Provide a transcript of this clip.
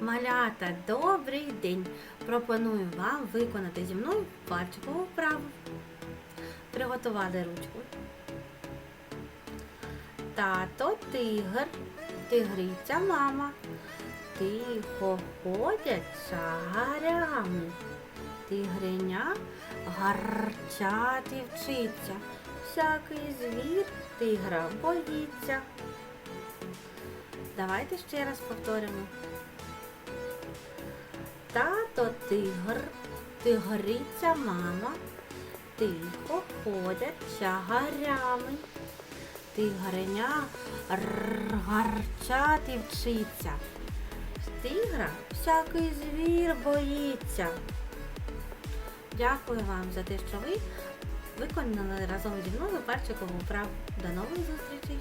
малята, добрий день! Пропоную вам виконати зі мною пальчикову вправу. Приготували ручку. Тато тигр, тигриця мама. Тихо ходять шагарями. Тигриня гарчати вчиться. Всякий звір тигра боїться. Давайте ще раз повторимо. Тато тигр, тигриця мама, тихо ходять чагарями. Тигреня р- гарчати вчиться. Тигра всякий звір боїться. Дякую вам за те, що ви виконали разом зі мною перчикову вправу. До нових зустрічей!